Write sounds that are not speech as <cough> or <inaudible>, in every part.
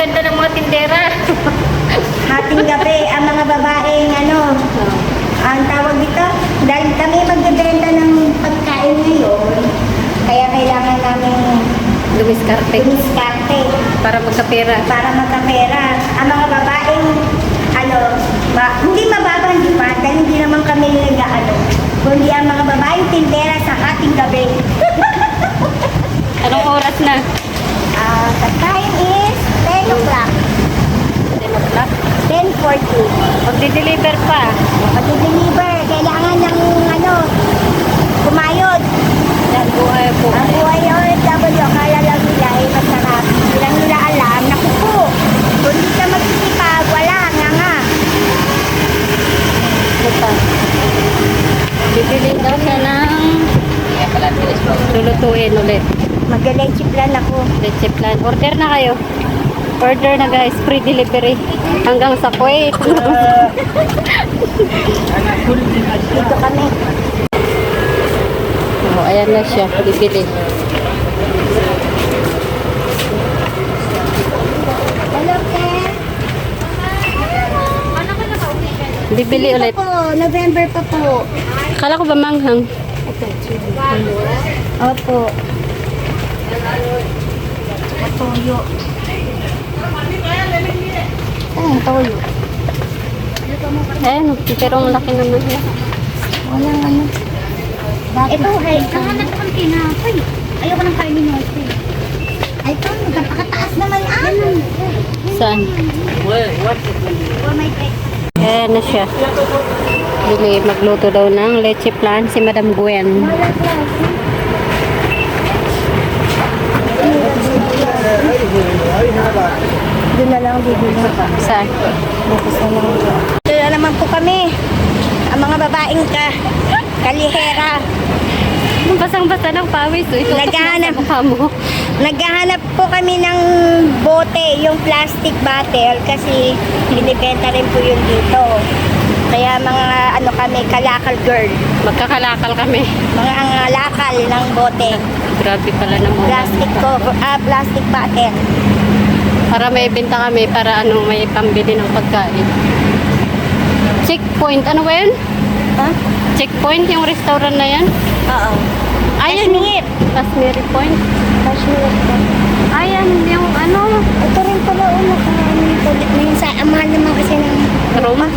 ganda ng mga tindera. <laughs> Hating gabi, ang mga babaeng ano, ang tawag dito, dahil kami magbebenta ng pagkain ngayon, kaya kailangan namin Dumiskarte. dumiskarte Para magkapera. para magkapera. Ang mga babaeng, ano, ma- hindi mababang demand dahil hindi naman kami nag-ano, kundi ang mga babaeng tindera 10.40. Magdi-deliver pa. Mag-deliver, kailangan ng ano, kumayod. Yan buhay po. Ang buhay OFW, akala lang nila ay masarap. Hindi lang nila alam, naku po, kung hindi ka magsisipag, wala, nga nga. Ano pa? Bibili daw siya ng lulutuin ulit. Magaling chiplan ako. Leche plan. Order na kayo. Order na guys. Free delivery. Hanggang sa Kuwait. <laughs> Dito kami. oh, ayan na siya. Bibili. Bibili ulit. Po, November pa po. Kala ko ba manghang? Opo. Toyo. Ayan, toyo. Ayan, pero ang laki naman niya. Walang ano. Ito, ay, Nahanap ko ng tinapay. Ayoko ng kainin mo. ay, ito, napakataas naman ah. Saan? For my breakfast. Ayan na siya. Bili, magluto daw ng leche plan si Madam Gwen. Doon na lang bibili. Saan? Na naman po kami. Ang mga babaeng ka, kalihera. Basang-basa ng pawis. Oh. Ito Naghahanap. mukha mo. Naghahanap po kami ng bote, yung plastic bottle kasi binibenta rin po yun dito. Kaya mga ano kami, kalakal girl. Magkakalakal kami. Mga angalakal ng bote. Grabe pala naman. Plastic ko, ah, plastic bottle. Para may benta kami, para ano, may pambili ng pagkain. Checkpoint, ano ba yun? Ha? Checkpoint, yung restaurant na yan? Oo. Ayan, Kashmir. Kashmiri Point. Kashmir po. Ayan, yung ano, Ito rin pala ulo ka kulit na yun. Sa mahal naman kasi ng Roma.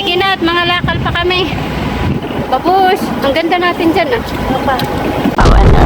Sige na, at mga lakal pa kami. Babush, ang ganda natin dyan ah. ano pa. Ayun.